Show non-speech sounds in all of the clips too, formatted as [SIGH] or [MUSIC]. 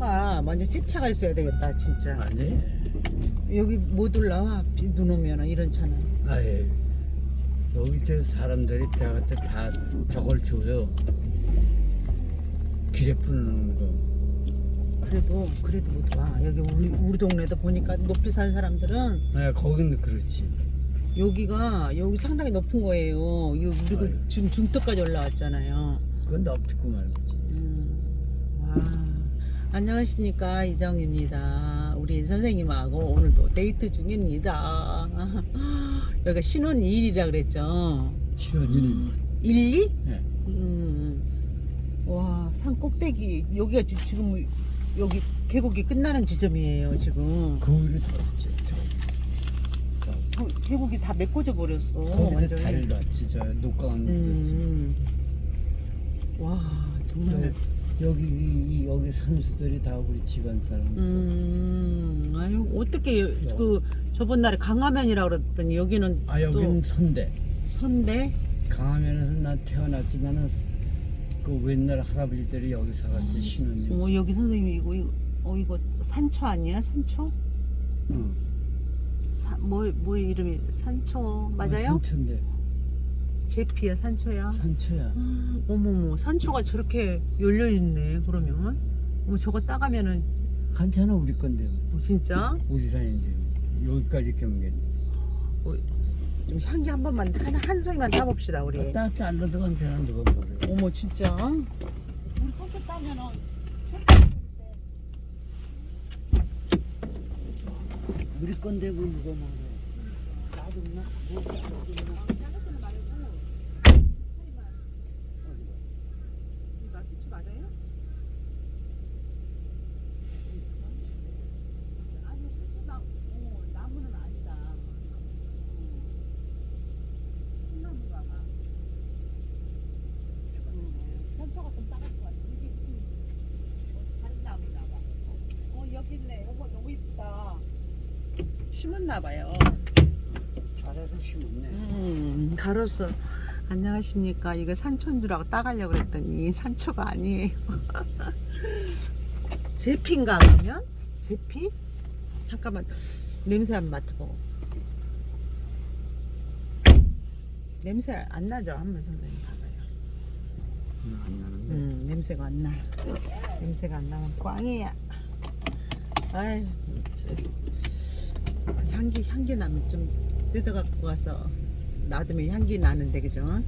차가 먼저 집차가 있어야 되겠다 진짜. 아니 여기 못 올라와? 비 눈 오면 이런 차는. 아예. 여기 저 사람들이 저한테 다 저걸 줘요. 길에 뿌는 거. 그래도 그래도 못 와. 여기 우리 우리 동네도 보니까 높이 사는 사람들은 아, 거기는 그렇지. 여기가 여기 상당히 높은 거예요. 요 우리가 아유. 지금 중턱까지 올라왔잖아요. 그건 엎드고 말고지 음, 와 안녕하십니까 이정입니다 우리 선생님하고 오늘도 데이트 중입니다 [LAUGHS] 여기가 신혼 2일이라 그랬죠 신혼이니 1, 2? 네. 음. 와, 산 꼭대기 여기가 지- 지금 여기 계곡이 끝나는 지점이에요 지금. 그 위로 저, 계곡이 다 메꿔져 버렸어. 거기서 완전히. 놨지 저 녹강은 음. 와, 정말. 여기 이, 이- 여기 산수들이 다 우리 집안 사람 음. 아유, 어떻게 그 저번 날에 강화면이라 그랬더니 여기는 아 여기는 손대 선대. 강화면에서 난 태어났지만은 그 옛날 할아버지들이 여기 살았지 신혼집 어, 여기 선생님 이거 이거 어 이거 산초 아니야? 산초? 응. 사, 뭐, 뭐 이름이 산초 맞아요? 산초인데 제피야 산초야? 산초야. 어머머 산초가 저렇게 열려 있네 그러면? 어머 저거 따가면은 괜찮아 우리 건데 어, 진짜? 우리 산인데 여기까지 경계 좀 향기 한 번만 한, 한 송이만 따봅시다 우리. 딱 잘라도 괜찮아 누가 모르 어머 진짜? 우리 산초 따면은 우리 건데 뭐 누가 모르 놔뒀나? 뭐 놔뒀나? 마스치 맞아요? 아니 산초나 어, 나무는 아니다 콩나무가 봐 산초가 좀 따갈 것 같아 이게 무슨 어, 다른 나무나 봐 어, 여기 있네 요거 너무 이쁘다 심었나 봐요 잘해서 심었네 음, 가로수. 안녕하십니까. 이거 산초인 줄 알고 따가려고 그랬더니 산초가 아니에요. [LAUGHS] 제피인가 그러면? 제피? 잠깐만 냄새 한번 맡아보고. 냄새 안 나죠? 한번 선생님 봐봐요. 안 나는데 음, 냄새가 안 나. 냄새가 안 나면 꽝이야. 아유, 진짜. 향기 향기 나면 좀 뜯어갖고 가서 놔두면 향기 나는데 그죠?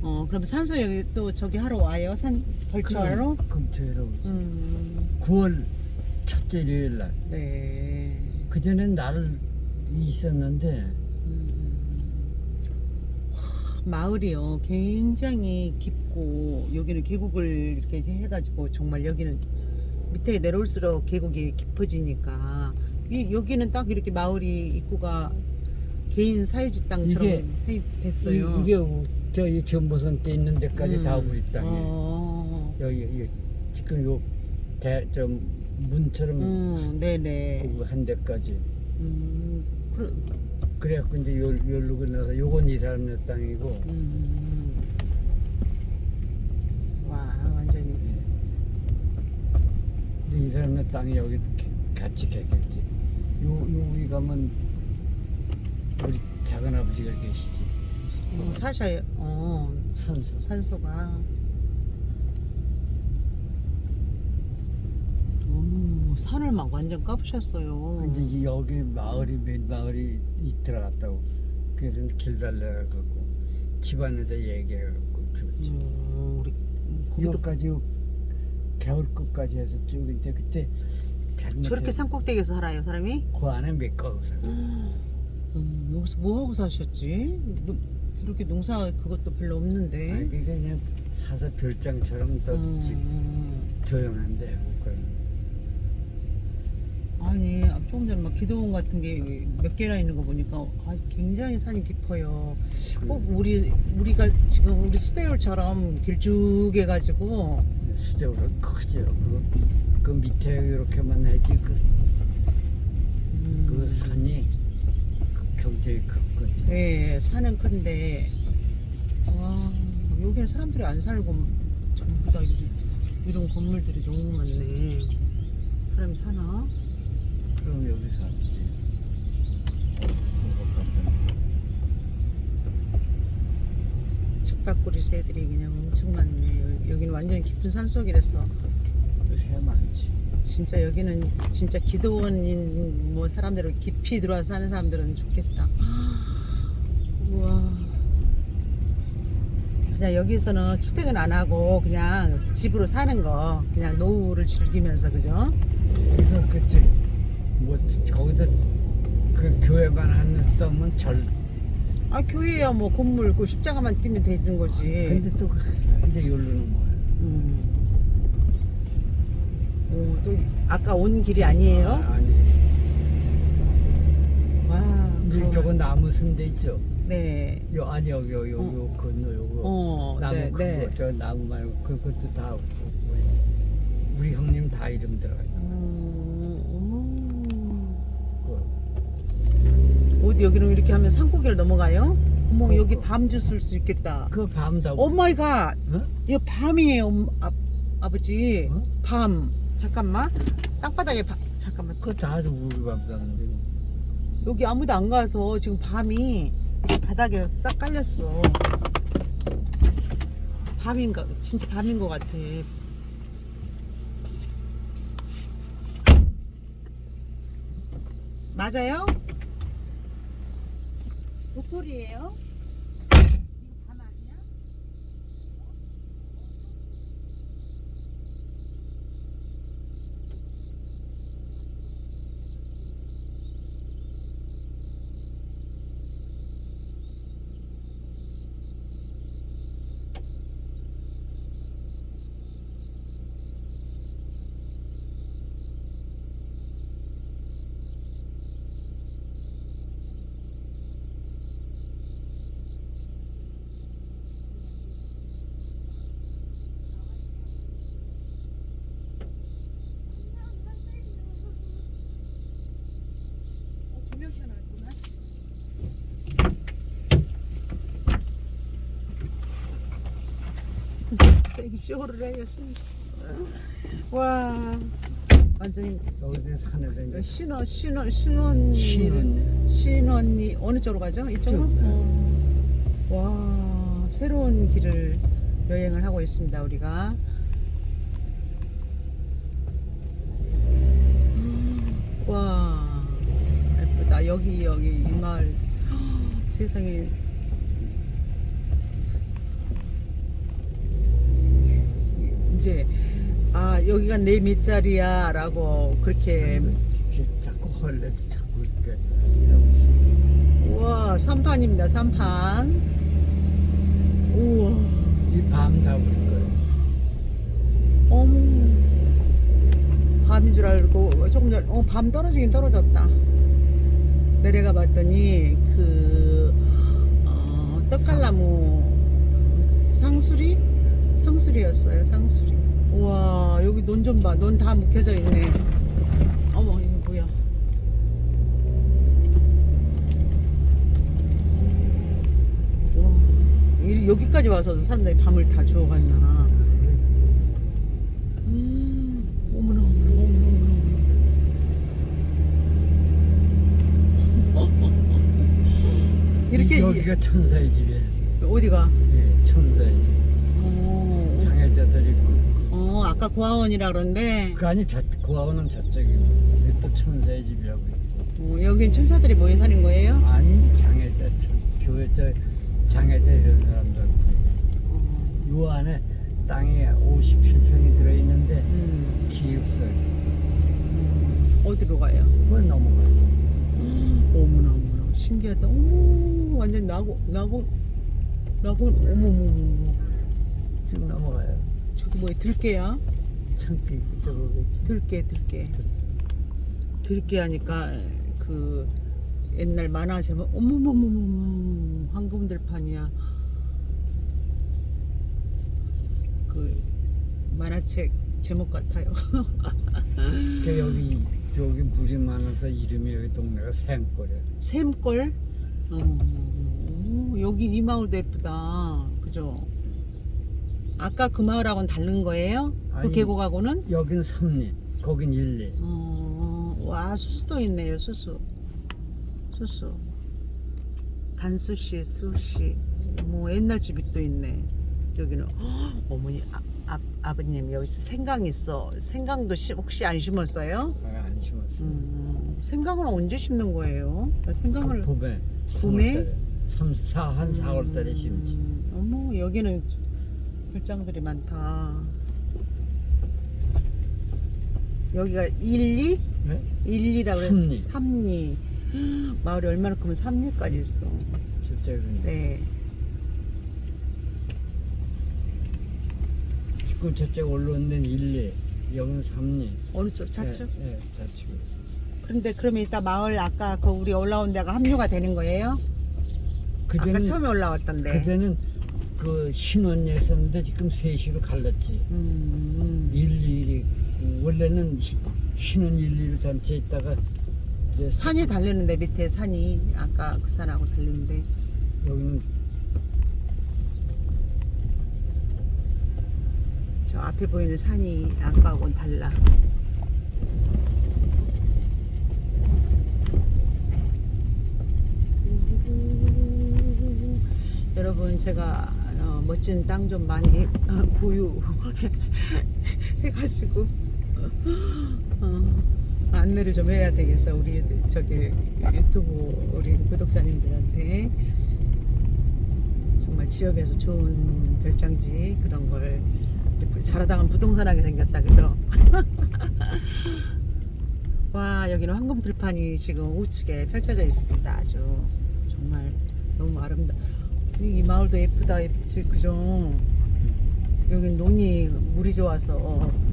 어, 그럼 산소 여기 또 저기 하러 와요? 산 벌초하러? 금초회로 오지 음, 9월 첫째 일요일 날 네. 그전엔 날 있었는데 음. 마을이요 굉장히 깊고 여기는 계곡을 이렇게 해가지고 정말 여기는 밑에 내려올수록 계곡이 깊어지니까 이 여기는 딱 이렇게 마을이 입구가 개인 사유지 땅처럼 이게- 해- 됐어요. 이, 게 저이 전보선 때 있는 데까지 음. 다 우리 땅에 어, 여기, 여기 지금 요대좀 문처럼 음, 네네. 그한 데까지 음, 그, 그래갖고 이제 요, 요로 건너서 요건 이 사람의 땅이고 음. 와 완전히. 근데 이 사람의 땅이 여기 개- 같이 개겠지 요, 요 위 가면 우리 작은 아버지가 계시지. 어, 사샤 어 선수 산소가. 오 산을 막 완전 까부셨어요. 근데 이 여기 마을이 몇 마을이 이 들어갔다고 그래서 길 달래갖고 집안에다 얘기해갖고 그렇지. 음, 우리 거기도 여기까지 겨울 끝까지 해서 쭉 있는데 그때 저렇게 산꼭대기에서 살아요 사람이? 그 안에 몇 가구 살아 음, 여기서 뭐 하고 사셨지? 노- 이렇게 농사 그것도 별로 없는데. 아니 그게 그냥 사서 별장처럼 또 음, 집 조용한데 그걸 아니 조금 전에 막 기도원 같은 게 몇 개나 있는 거 보니까 아, 굉장히 산이 깊어요. 꼭 우리 우리가 지금 우리 수대울처럼 길쭉해 가지고 수적으로 크죠 그, 그 밑에 이렇게만 하지 그, 음, 그 산이 그 경제에 크거든 예, 산은 큰데 와 여기는 사람들이 안 살고 전부 다 이런, 이런 건물들이 너무 많네. 사람이 사나? 그럼 여기 살지. 그것 같은. 즉박구리 새들이 그냥 엄청 많네. 여- 여기는 완전 깊은 산속이랬어. 새 많지. 진짜 여기는 진짜 기도원인 뭐 사람들은 깊이 들어와서 사는 사람들은 좋겠다. 우와. 그냥 여기서는 출퇴근 안 하고 그냥 집으로 사는 거 그냥 노후를 즐기면서 그죠? 이거 그때 뭐 거기서 그 교회만 안 했다면 절. 아 교회야 뭐 건물 그 십자가만 띄면 되는 거지. 근데 또 이제 여기는 뭐야? 음. 오, 또 아까 온 길이 아니에요? 아, 아니. 와. 저거 나무 순대 있죠. 네. 요 아니 여기 여기 요 건너 요거 어. 나무 네, 그거 네. 저 나무 말고 그것도 다 우리 형님 다 이름 들어가 있고 음. 어디 여기는 이렇게 하면 산고개를 넘어가요? 어머 그- 여기 밤 주스일 수 있겠다. 그거 밤다 오 마이 갓. 어? 이거 밤이에요, 엄- 아, 아버지. 어? 밤. 잠깐만. 땅바닥에 바, 잠깐만. 그거 다 우리 밤다는데 여기 아무도 안 가서 지금 밤이 바닥에 싹 깔렸어. 밤인가? 진짜 밤인 것 같아. 맞아요? 도토리예요? [LAUGHS] 생쇼를 생 와, 완전히 이제 신원, 신원, 신원, 신원. 신원이 어느 쪽으로 가죠? 이쪽으로? 이쪽. 어. 와, 새로운 길을 여행을 하고 있습니다, 우리가. 와, 예쁘다. 여기, 여기, 이 마을. [GASPS] 세상에. 이제, 아, 여기가 내 밑자리야. 라고 그렇게. 이렇게 자꾸 헐레도 자꾸 이렇게 우와, 삼판입니다, 삼판. 우와, 이밤다 우리 거예요. 어머. 밤인 줄 알고, 조금 전, 어, 밤 떨어지긴 떨어졌다. 내려가 봤더니, 그, 어, 떡갈나무, 상수리? 상수리였어요, 상수리. 우와, 여기 논 좀 봐. 논 다 묵혀져 있네. 어머, 이거 뭐야. 와, 이- 여기까지 와서 사람들이 밤을 다 주워갔나. 음, 어머나, 어머나, 어머나, 어머나. [LAUGHS] 이렇게 여기가 천사의 집이에요. 어디가? 예, 천사의 집. 아까 고아원이라 그러는데 그 아니 저 고아원은 저쪽이고 여기 또 천사의 집이라고. 있고. 어, 여긴 천사들이 모여 사는 거예요? 아니 장애자 천- 교회 저 장애자 이런 사람들. 어, 요 안에 땅에 57평이 들어 있는데 음, 기숙사. 음, 어디로 가요? 그걸 넘어가요. 어머나 어머나 신기하다. 어머 완전 나고 나고 나고 어머머머 쭉 넘어가요. 뭐야 들깨야? 창기 저거겠지. 들깨 들깨 들깨 하니까 그 옛날 만화 제목 어머머머머머 황금들판이야. 그 만화책 제목 같아요. [LAUGHS] 그 여기 여기 물이 많아서 이름이 여기 동네가 샘골이야. 샘골? 어, 여기 이 마을도 예쁘다. 그죠? 아까 그 마을하고는 다른 거예요? 그 아니, 계곡하고는? 여기는 삼림. 거긴 일리. 어, 와 수수도 있네요 수수 수수 단수씨 수씨 뭐 옛날 집이 또 있네 여기는 헉, [GASPS] 어머니 아, 아, 아버님 여기 생강 있어 생강도 시, 혹시 안 심었어요? 아, 안 심었어. 음, 생강을 언제 심는 거예요? 생강을 봄에. 봄에? 3, 4, 한 4월 달에 심지. 음, 어머 여기는 별장들이 많다 여기가 1, 2? 네? 1, 2라고 삼리. 삼리 마을이 얼마나 크면 삼리까지 있어 실제 그런데. 네 지금 저쪽 올라온 데는 일리. 여기는 삼리. 어느 쪽 좌측? 예, 예, 좌측. 그런데 그러면 이따 마을 아까 그 우리 올라온 데가 합류가 되는 거예요? 아까 그전엔 처음에 올라왔던데 그전엔 그 신혼이었었는데 지금 셋시로 갈랐지. 음, 일일이 원래는 시- 신혼 일리로 전체 있다가 이제 산이 달리는데 밑에 산이 아까 그 산하고 달리는데 여기는 저 앞에 보이는 산이 아까하고는 달라. 여러분 제가 어, 멋진 땅 좀 많이 어, 보유 [LAUGHS] 해가지고 어, 안내를 좀 해야 되겠어. 우리 저기 유튜브 우리 구독자님들한테. 정말 지역에서 좋은 별장지 그런 걸 자라다가 부동산하게 생겼다. 그죠? [LAUGHS] 와 여기는 황금 들판이 지금 우측에 펼쳐져 있습니다. 아주 정말 너무 아름다 이, 이 마을도 예쁘다 예쁘지 그죠? 여기 논이 물이 좋아서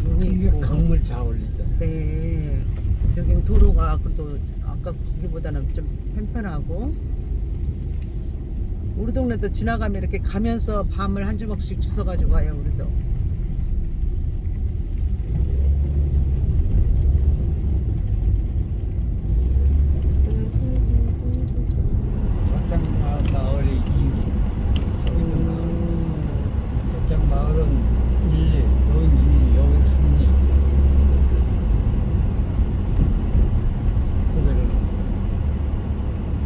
논이 이게 있고 강물 자올리잖아. 네 여긴 도로가 그래도 아까 거기보다는 좀 편편하고 우리 동네도 지나가면 이렇게 가면서 밤을 한 주먹씩 주워가지고 가요 우리도 저쪽 마- 마을이 일리. 저기 있는 마을이 있어. 저쪽 마을은 일리, 여긴 일리, 여긴 삼리. 고개를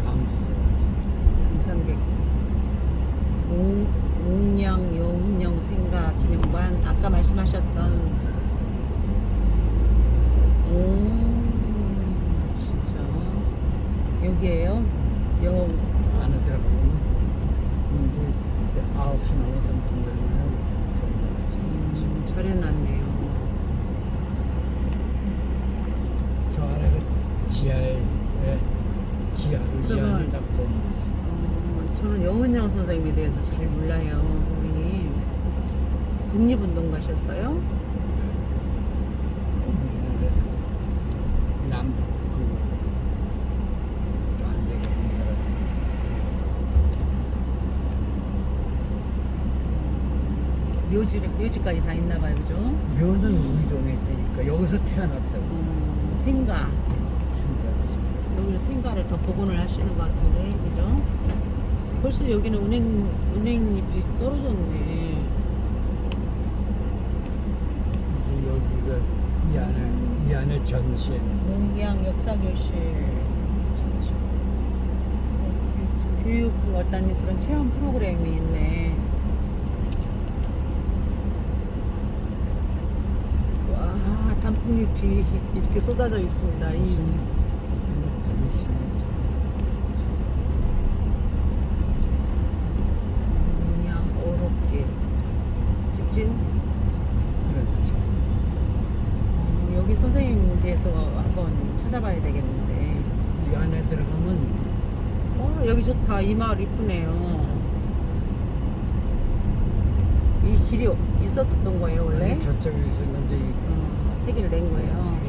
밤주서 왔지. 등산객 옹, 옹양 여운영 생가 기념관 아까 말씀하셨던 오 진짜 여기에요 여 안에 들어가면 이제 이제 9시 넘어서 문 열면 음, 잘해놨네요 저 아래가 지하에 예, 지하로 이 그러면- 안에다 건물 어, 여운영 선생님에 대해서 잘 몰라요 선생님 독립운동 가셨어요? 묘지, 묘지까지 다 있나 봐요 그죠? 묘는 우이동에 있다니까 여기서 태어났다고 음, 생가 생각하지. 여기는 생가를 더 복원을 하시는 것 같은데, 그죠? 벌써 여기는 은행, 은행잎이 떨어졌네. 이제 여기가 이 안에 이 안에 전시회. 농양 역사교실, 교육 어떤 그런 체험 프로그램이 있네. 와, 단풍잎이 이렇게 쏟아져 있습니다. 이 농양 오록길. 직진? 그렇지. 어, 여기 선생님 대해서 한번 찾아봐야 되겠는데. 이 안에 들어가면 와 여기 좋다. 이 마을 이쁘네요. 이 길이 있었던 거예요 원래? 저쪽에 있었는데 이 어, 세기를 낸 거예요.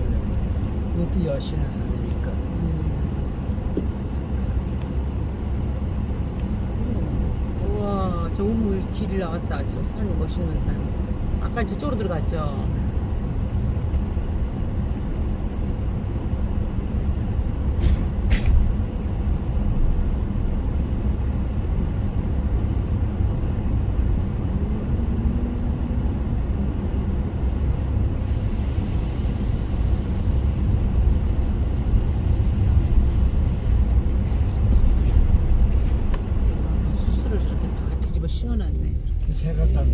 이것도 여신의 산이니까. 음. 우와 저 우물 길이 나왔다. 저 산 멋있는 산. 아까 저쪽으로 들어갔죠. 씌워놨네. 새가 따고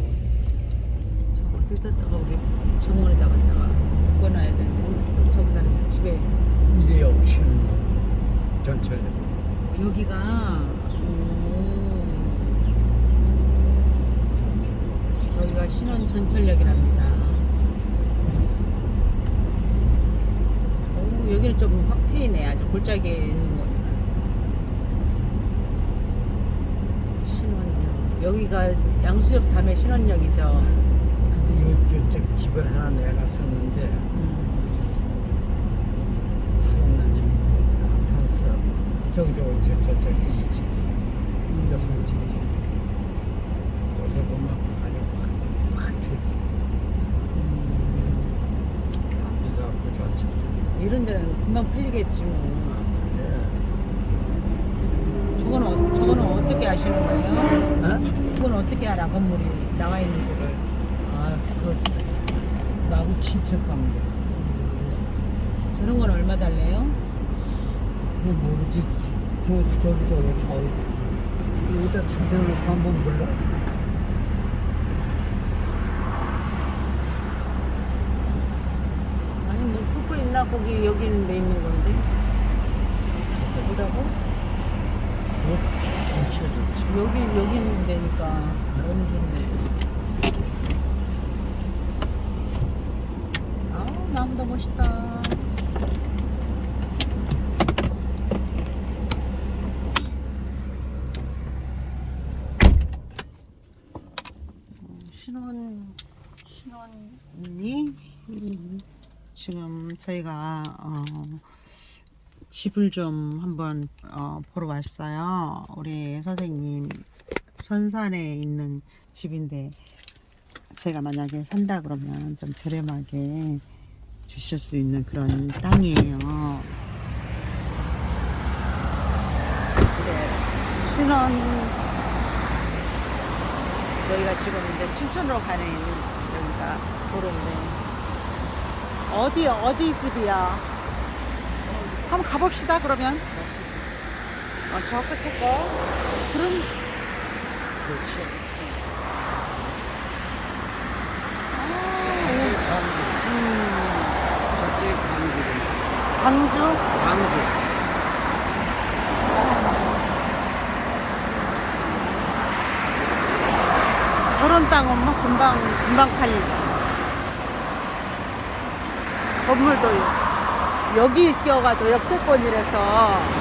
저 어디다가 우리 정원에다 갖다가 묶어놔야 돼. 우리 저보다는 집에 이게 없이는 전철 여기가 오, 여기가 신원 전철역이랍니다. 오, 여기는 좀 확 트이네. 아주 골짜기에 있는 거니까. 신원역. 여기가 양수역 다음에 신원역이죠. 근데 이쪽 집을 하나 내놨었는데 음. 팔았는지 팔았어 저기 저기 저저 저, 여성 집 여기서 보면 아주 확, 확 트지 무서웠고 좋지 이런 데는 금방 팔리겠지 뭐. 그래 저거는, 어- 저거는 어떻게 아시는 거예요? 어? 이건 어떻게 알아, 건물이 나와 있는지를. 아, 그 나하고 친척 관계. 저런 건 얼마 달래요? 그게 모르지. 저, 저기, 저기, 저, 여기다 찾아놓고 한번 볼라. 아니, 뭐, 풀고 있나? 거기, 여기 있는데 있는 건데. 뭐라고? 뭐, 좋지, 좋지. 여기, 여기 있는 데니까 너무 좋네. 아우, 나무도 멋있다. 음, 신원, 신원이 음, 지금 저희가 어, 집을 좀 한번 어, 보러 왔어요. 우리 선생님 선산에 있는 집인데 제가 만약에 산다 그러면 좀 저렴하게 주실 수 있는 그런 땅이에요. 네, 신원 여기가 지금 이제 춘천으로 가는 여기가 도로인데 어디 어디 집이야? 한번 가봅시다 그러면. 어, 저 끝에 거. 그럼 좋지. 아, 음, 저쪽에 강주. 광주 강주. 저런 땅은 뭐 금방 금방 팔리다. 건물도 여기 껴가지고 역세권이라서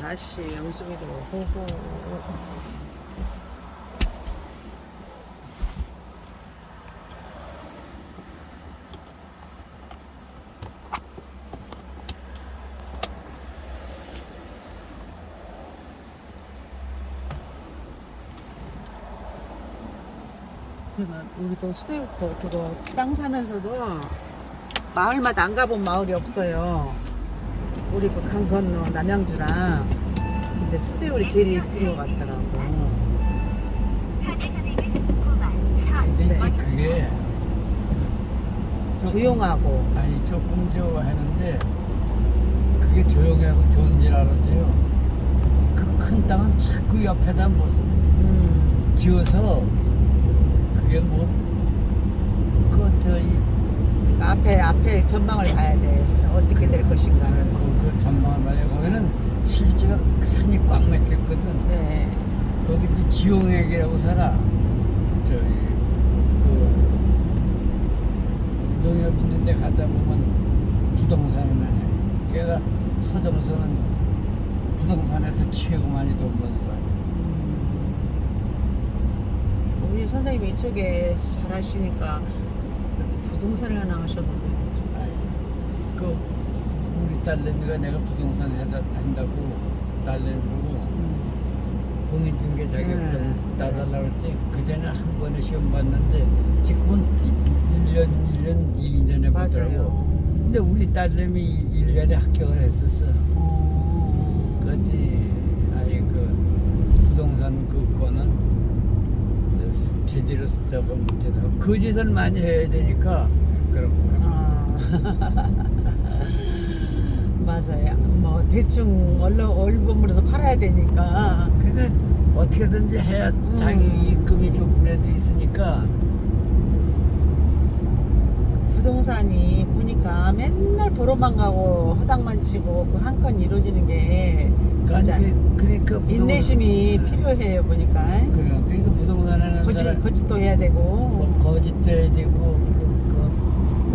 다시 보고 제가 우리도 수대부터 그거 땅 사면서도 마을마다 안 가본 마을이 없어요. 우리 그 강 건너 남양주랑 근데 수대울이 제일 예쁜 것 같더라고. 근데 이제 그게 조금- 조용하고 아니 조금 저 하는데 그게 조용하고 좋은 줄 알았대요. 그 큰 땅은 자꾸 옆에다 뭐 음, 지어서 그게 뭐 그거 저이 앞에 앞에 전망을 봐야 돼. 어떻게 될 것인가. 그, 그 전망을 봐야 거기는 실제가 산이 꽉 막혔거든. 네. 거기 이제 지용액이라고 살아. 저기 그 농협 있는 데 가다 보면 부동산을 하네. 걔가 서정서는 부동산에서 최고 많이 돈 버는 거야. 음. 우리 선생님이 이쪽에 잘 하시니까 이렇게 부동산을 하나 하셔도 돼요. 그 딸내미가 내가 부동산 해다 한다고 딸내미 보고 음. 공인중개 자격증 네. 따달라고 했지 그 전에 한 번에 시험 봤는데 지금은 1년 1년 2년에 보더라고. 근데 우리 딸내미 1년에 합격을 했었어. 어. 그지 아니 그 부동산 그 거는 제대로 숫자가 못해서 그 짓을 많이 해야 되니까 그런 거야. 아. [LAUGHS] 맞아요. 뭐 대충 얼른 얼버무려서 팔아야 되니까. 그러니까 어떻게든지 해야 당연히 입금이 조금이라도 있으니까. 부동산이 보니까 맨날 보러만 가고 허당만 치고 그 한 건 이루어지는 게 진짜 아니, 그- 그러니까 부동산- 인내심이 필요해요 보니까. 그래 그러니까 부동산에는 거짓 사람 거짓도 해야 되고. 뭐 거짓도 해야 되고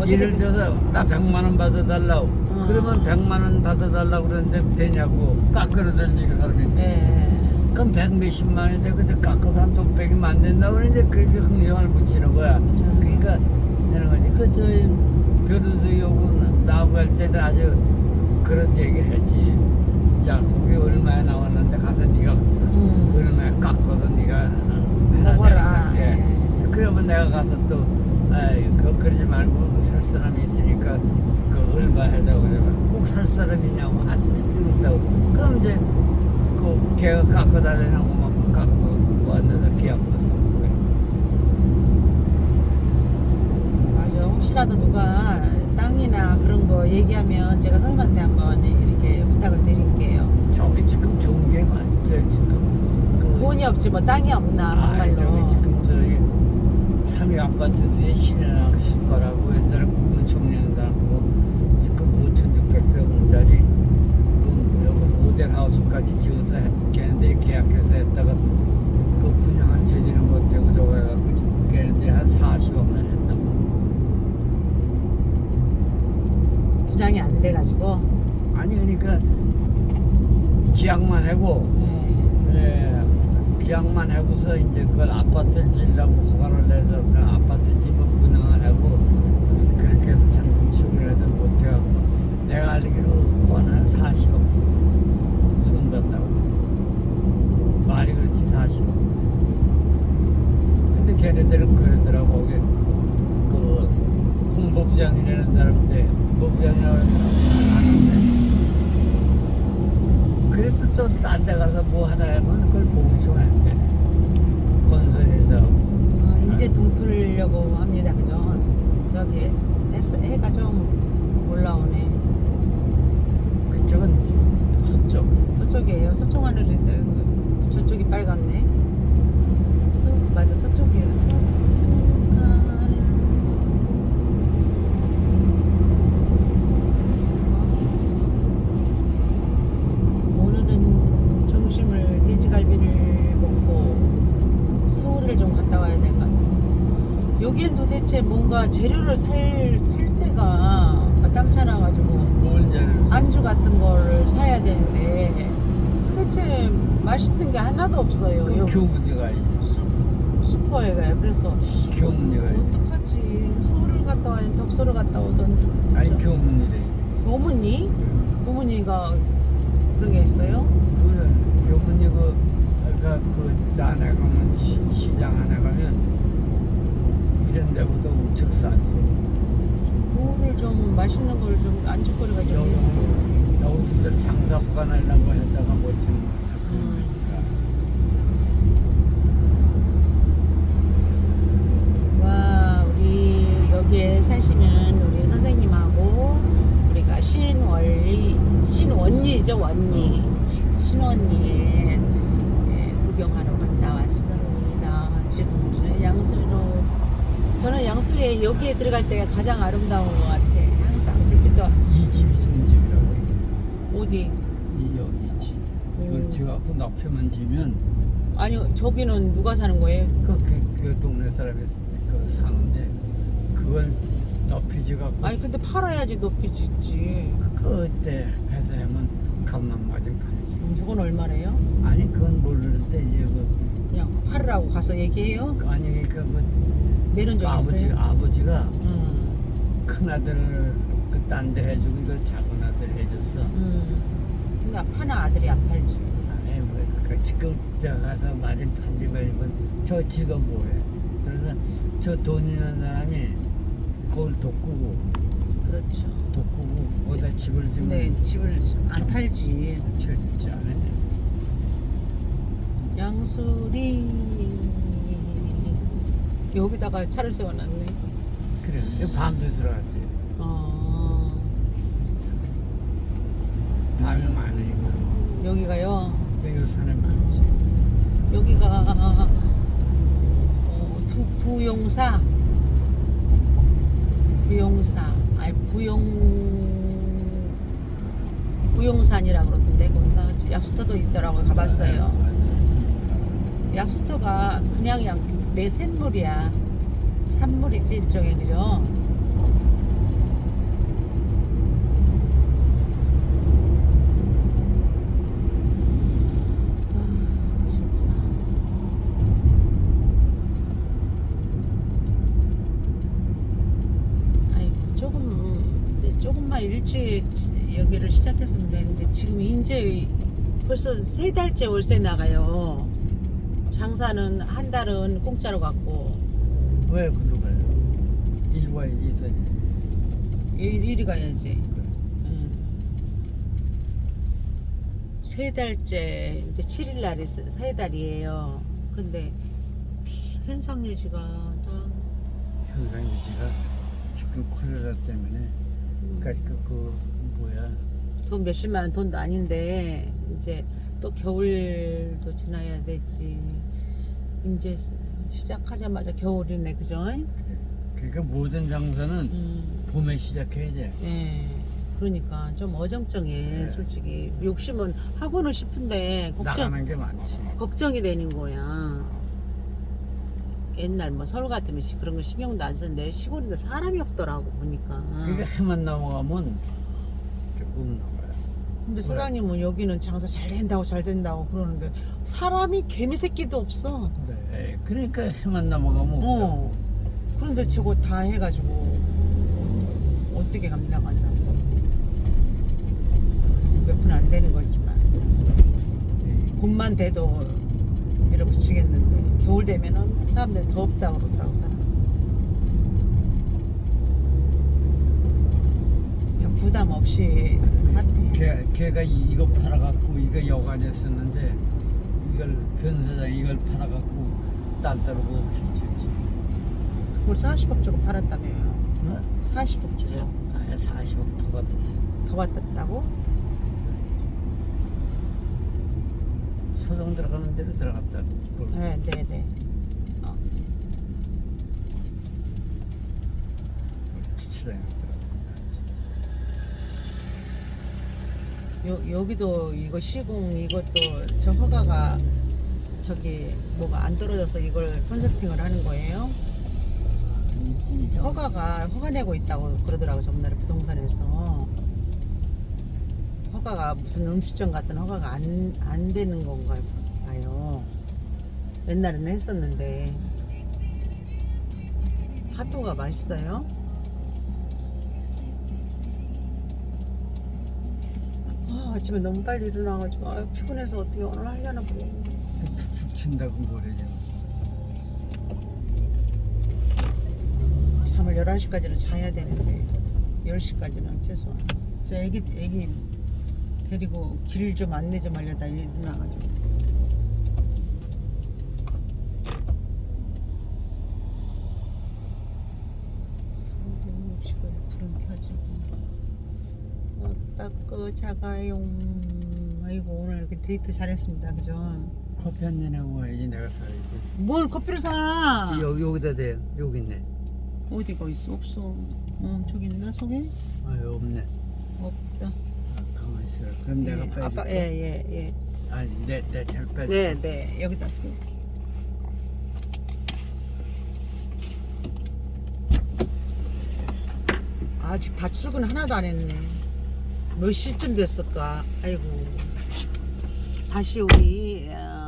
예를 들어서 나 100만 원 받아달라고. 어. 그러면 100만 원 받아달라고 그러는데 되냐고 깎으러들지 그 사람이. 예. 그럼 백 몇십만 원인데 그저 깎아서 한 독백이면 안 된다고 그러는데 그렇게 흥정을 붙이는 거야. 그러니까 되는 거지 그 저희 변호사 요구는 나하고 할 때는 아주 그런 얘기를 했지. 야 거기 얼마에 나왔는데 가서 네가 음. 얼마에 깎아서 네가 어, 하나 먹어라. 내가 살게 그러면 내가 가서 또 아이 그 그러지 말고 살 사람이 있으니까 그 얼마 하자고 그러면 꼭 살 사람이냐고 안 뜨겁다고 그럼 이제 그 걔가 깎아달라고 막 깎고 왔는데 계약 썼어 그래서 맞아. 혹시라도 누가 땅이나 그런 거 얘기하면 제가 선생님한테 한번 이렇게 부탁을 드릴게요. 저기 지금 좋은 게 많죠 지금 그 돈이 없지 뭐 땅이 없나 아, 정말로. 저기 지금 삼위 아파트 뒤에 신현학 실 거라고 옛날에 국군 청년 사람고 지금 5,600평짜리 그 여기 모델 하우스까지 지어서 했- 걔네들이 계약해서 했다가 그 분양한 제대로 못하고 저거 해갖고 걔네들이 한 40억만 했다고 부장이 안 돼가지고. 아니 그러니까 계약만 하고 네. 예, 계약만 하고서 이제 그걸 아파트를 지으려고 허가를 내서 그 아파트 집을 분양을 하고 그렇게 해서 장군축을 해도 못해갖고 내가 알기로 권한 40억 손봤다고. 말이 그렇지 40억. 근데 걔네들은 그러더라고 거기 그 홍보부장이라는 사람인데 홍보부장이라고 하는데 그래도 또 딴 데 가서 뭐 하다 하면 그걸 보고 좋아했대 건설에서 어, 이제 동틀려고 합니다. 그죠? 저기 했- 해가 좀 올라오네. 그쪽은 서쪽 서쪽이에요. 서쪽 하늘인데 저쪽이 빨갛네. 서, 맞아 서쪽이에요. 서쪽 하늘. 오늘은 점심을 돼지갈비를 먹고 서울을 좀 갔다 와야 될 것 같아요. 여기엔 도대체 뭔가 재료를 살, 살 데가 마땅찮아 가지고 뭔 자를 안주 같은 거를 사야 되는데 도대체 맛있는 게 하나도 없어요. 그 여기 교문이가 수, 슈퍼에 가요. 그래서 교문이가 어떡하지? 서울을 갔다 와야 덕소를 갔다 오던 아니 교문이래 어머니? 어머니가 그런 게 있어요? 그래 교문이 그 아까 그 안에 가면 시, 시장 안에 가면 이런 데보다 엄청 싸지 뭐를 좀 맛있는 걸 좀 안주거리가 좀 있어. 여기도 장사 허가 내려고 했다가 못하는 거야 음. 와 우리 여기에 사시는 우리 선생님하고 우리가 신원리 신원리죠 원리 신원리에 예, 구경하러 갔다 왔습니다. 지금 양수로 저는 양수리에 여기에 들어갈 때가 가장 아름다운 것 같아. 항상 그때부터 이 집이 좋은 집이라고 어디 이 여기 집 이걸 음. 지어갖고 납표만 지면 아니 저기는 누가 사는 거예요? 그, 그, 그 동네 사람이 그 사는데 그걸 높이 지갖고 아니 근데 팔아야지 높이 짓지. 그때 회사 하면 값만 맞으면 팔지 음, 저건 얼마래요? 아니 그건 모르는데 이제 그 그냥 팔으라고 가서 얘기해요? 그 아니 그뭐 내는 적 아버지 있어요? 아버지가 음, 큰 아들을 그딴 데 해주고 이거 작은 아들 해줬어. 음. 근데 파나 아들이 안 팔지. 아니 뭐그 지금 저 가서 맞은 편집에 이건 저 직업 뭐래. 그래서 저돈 있는 사람이 그걸 돕고 그렇죠. 돕고 집을 지금 근데 집을 안 팔지. 채 짓지 않았네. 양수리 여기다가 차를 세워놨네. 그래. 이거 밤도 들어갔지. 어 밤이 많으니까. 여기가요. 여기 산에 많지. 여기가 어, 부, 부용사 부용사 아니 부용 부용산이라 그러던데 거기가 약수터도 있더라고요 가봤어요 맞아. 약수터가 그냥 양, 내 샘물이야. 산물이지 일종의 그죠? 아, 일찍 여기를 시작했으면 되는데 지금 이제 벌써 세 달째 월세 나가요. 장사는 한 달은 공짜로 갔고 왜 그러고 가요? 일 와야지 있어야지. 일, 이리 가야지. 응. 세 달째 이제 7일 날이 세, 세 달이에요. 근데 현상 유지가 다 현상 유지가 지금 코로나 때문에 그러니까 그, 그 뭐야 돈 몇십만 원 돈도 아닌데 이제 또 겨울도 지나야 되지. 이제 시- 시작하자마자 겨울이네, 그죠? 그러니까 모든 장사는 음, 봄에 시작해야 돼. 예. 그러니까 좀 어정쩡해, 네. 솔직히. 욕심은 하고는 싶은데 걱정 나가는 게 많지. 걱정이 되는 거야. 옛날 뭐 서울 같으면 시- 그런 거 신경도 안 쓰는데 시골인데 사람이 없더라고 보니까. 그러니까 해만 넘어가면 조금. 근데 사장님은 여기는 장사 잘 된다고 잘 된다고 그러는데 사람이 개미 새끼도 없어. 네. 그러니까 해만 넘어가면. 어. 그런데 저거 다 해가지고 어떻게 감당하냐고. 몇 푼 안 되는 거지만 네. 봄만 돼도 밀어붙이겠는데 겨울 되면은 사람들 더 없다 그러더라고 사람. 그냥 부담 없이 걔, 걔가 이- 이거 팔아갖고 이거 여관이었었는데 이걸 변사장 이걸 팔아갖고 딸 따르고 힘줬지. 그걸 40억 주고 팔았다며요. 뭐? 40억 주고 아니 40억 더 받았어. 더 받았다고? 소송 들어가는 대로 들어갔다. 네, 네, 네. 어. 주차장에 들어가. 요, 여기도 이거 시공 이것도 저 허가가 저기 뭐가 안 떨어져서 이걸 컨설팅을 하는 거예요. 허가가 허가 내고 있다고 그러더라고 전날에 부동산에서 허가가 무슨 음식점 같은 허가가 안, 안 되는 건가 봐요. 옛날에는 했었는데 핫도가 맛있어요? 아, 아침에 너무 빨리 일어나가지고 아, 피곤해서 어떻게 오늘 하려나 모르겠네. 툭툭 친다고 그러죠. 잠을 11시까지는 자야 되는데 10시까지는 최소한 저 애기 애기 데리고 길 좀 안내 좀 하려다 일어나가지고 불은 켜지고 작아요 아이고 오늘 이렇게 데이트 잘했습니다 그죠 커피 한 잔 하고 와야지 내가 살아야지. 뭘 커피를 사 여기 여기다 대요. 여기 있네. 어디가 있어 없어 어 저기 있나 속에 아 없네. 없다 아, 가만 있어. 그럼 내가 예, 빼줄게. 아빠 예예 예. 아니 내내잘 빼. 네, 네. 여기다 쓸게. 아직 다 출근 하나도 안 했네. 몇 시쯤 됐을까? 아이고. 다시 우리 어,